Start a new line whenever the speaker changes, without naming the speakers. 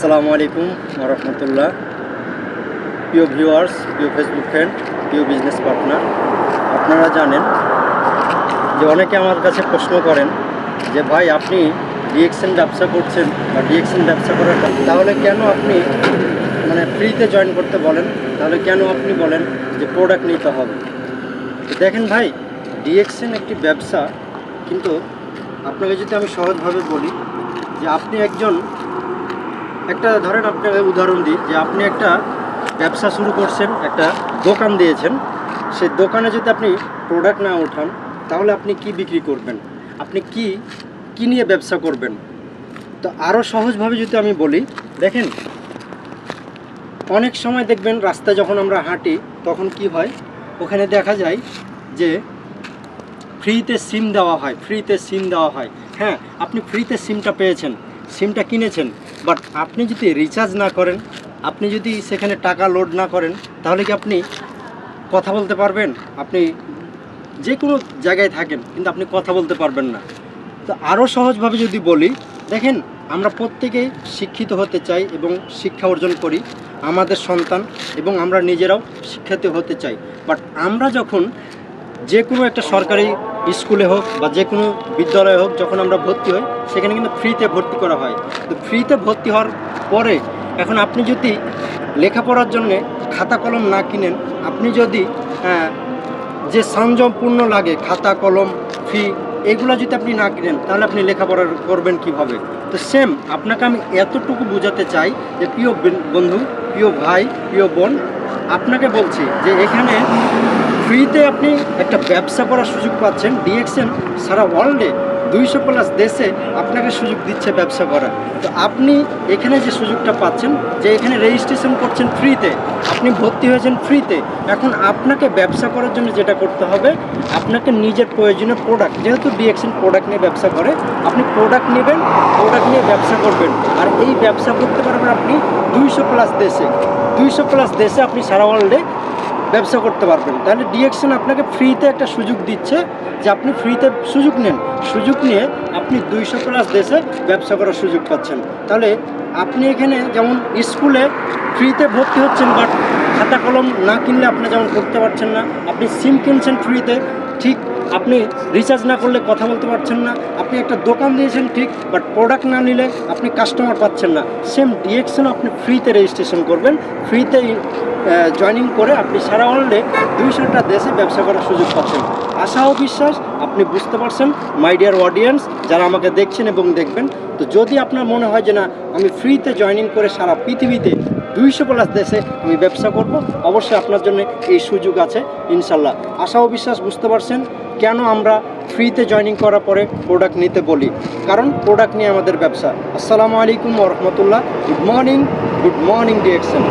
আসসালামু আলাইকুম রহমতুল্লাহ। প্রিয় ভিউয়ার্স, প্রিয় ফেসবুক ফ্রেন্ড, প্রিয় বিজনেস পার্টনার, আপনারা জানেন যে অনেকে আমার কাছে প্রশ্ন করেন যে, ভাই, আপনি ডিএক্সএন ব্যবসা করছেন বা ডিএক্সএন ব্যবসা করার তাহলে কেন আপনি মানে ফ্রিতে জয়েন করতে বলেন? তাহলে কেন আপনি বলেন যে প্রোডাক্ট নিতে হবে? দেখেন ভাই ডিএক্সএন একটি ব্যবসা কিন্তু আপনাকে যদি আমি সহজভাবে বলি যে, আপনি একজন একটা ধরেন আপনাকে উদাহরণ দিই যে আপনি একটা ব্যবসা শুরু করছেন, একটা দোকান দিয়েছেন। সেই দোকানে যদি আপনি প্রোডাক্ট না ওঠান, তাহলে আপনি কি বিক্রি করবেন? আপনি কি, কী নিয়ে ব্যবসা করবেন? তো আরও সহজভাবে যদি আমি বলি, দেখেন, অনেক সময় দেখবেন রাস্তায় যখন আমরা হাঁটি, তখন কি হয়? ওখানে দেখা যায় যে ফ্রিতে সিম দেওয়া হয় ফ্রিতে সিম দেওয়া হয়। হ্যাঁ আপনি ফ্রিতে সিমটা পেয়েছেন। সিমটা কিনেছেন বাট আপনি যদি রিচার্জ না করেন, আপনি যদি সেখানে টাকা লোড না করেন, তাহলে কি আপনি কথা বলতে পারবেন? আপনি যে কোনো জায়গায় থাকেন, কিন্তু আপনি কথা বলতে পারবেন না। তো আরও সহজভাবে যদি বলি, দেখেন, আমরা প্রত্যেকেই শিক্ষিত হতে চাই এবং শিক্ষা অর্জন করি, আমাদের সন্তান এবং আমরা নিজেরাও শিক্ষিত হতে চাই। বাট আমরা যখন যে কোনো একটা সরকারি স্কুলে হোক বা যে কোনো বিদ্যালয়ে হোক যখন আমরা ভর্তি হই সেখানে কিন্তু ফ্রিতে ভর্তি করা হয়। তো ফ্রিতে ভর্তি হওয়ার পরে এখন আপনি যদি লেখাপড়ার জন্যে খাতা কলম না কিনেন আপনি যদি আহ, যে সংযমপূর্ণ লাগে খাতা কলম ফি এগুলো যদি আপনি না কিনেন তাহলে আপনি লেখাপড়া করবেন কীভাবে? তো সেম আপনাকে আমি এতটুকু বোঝাতে চাই যে প্রিয় বন্ধু প্রিয় ভাই প্রিয় বোন আপনাকে বলছি যে এখানে ফ্রিতে আপনি একটা ব্যবসা করার সুযোগ পাচ্ছেন। ডিএক্সএন সারা ওয়ার্ল্ডে দুইশো প্লাস দেশে আপনাকে সুযোগ দিচ্ছে ব্যবসা করার। তো আপনি এখানে যে সুযোগটা পাচ্ছেন, যে এখানে রেজিস্ট্রেশন করছেন ফ্রিতে, আপনি ভর্তি হয়েছেন ফ্রিতে, এখন আপনাকে ব্যবসা করার জন্য যেটা করতে হবে, আপনাকে নিজের প্রয়োজনীয় প্রোডাক্ট যেহেতু ডিএক্সএন প্রোডাক্ট নিয়ে ব্যবসা করে, আপনি প্রোডাক্ট নেবেন প্রোডাক্ট নিয়ে ব্যবসা করবেন। আর এই ব্যবসা করতে পারবেন আপনি দুইশো প্লাস দেশে। দুইশো প্লাস দেশে আপনি সারা ওয়ার্ল্ডে ব্যবসা করতে পারবেন। তাহলে ডিএকশন আপনাকে ফ্রিতে একটা সুযোগ দিচ্ছে যে আপনি ফ্রিতে সুযোগ নেন। সুযোগ নিয়ে আপনি দুইশো প্লাস দেশে ব্যবসা করার সুযোগ পাচ্ছেন। তাহলে আপনি এখানে যেমন স্কুলে ফ্রিতে ভর্তি হচ্ছেন বাট খাতা কলম না কিনলে আপনি যেমন করতে পারছেন না, আপনি সিম কিনছেন ফ্রিতে ঠিক আপনি রিচার্জ না করলে কথা বলতে পারছেন না। আপনি একটা দোকান দিয়েছেন ঠিক বাট প্রোডাক্ট না নিলে আপনি কাস্টমার পাচ্ছেন না। সেম ডিএকশন আপনি ফ্রিতে রেজিস্ট্রেশন করবেন। ফ্রিতে জয়েনিং করে আপনি সারা ওয়ার্ল্ডে দুইশোটা দেশে ব্যবসা করার সুযোগ পাচ্ছেন। আশা ও বিশ্বাস, আপনি বুঝতে পারছেন। মাই ডিয়ার অডিয়েন্স যারা আমাকে দেখছেন এবং দেখবেন, তো যদি আপনার মনে হয় যে না, আমি ফ্রিতে জয়েনিং করে সারা পৃথিবীতে দুইশো প্লাস দেশে আমি ব্যবসা করব, অবশ্যই আপনার জন্য এই সুযোগ আছে, ইনশাল্লাহ। আশা ও বিশ্বাস, বুঝতে পারছেন। কেন আমরা ফ্রিতে জয়নিং করার পরে প্রোডাক্ট নিতে বলি? কারণ প্রোডাক্ট নিয়ে আমাদের ব্যবসা। আসসালামু আলাইকুম রহমতুল্লাহ। Good morning good morning DXN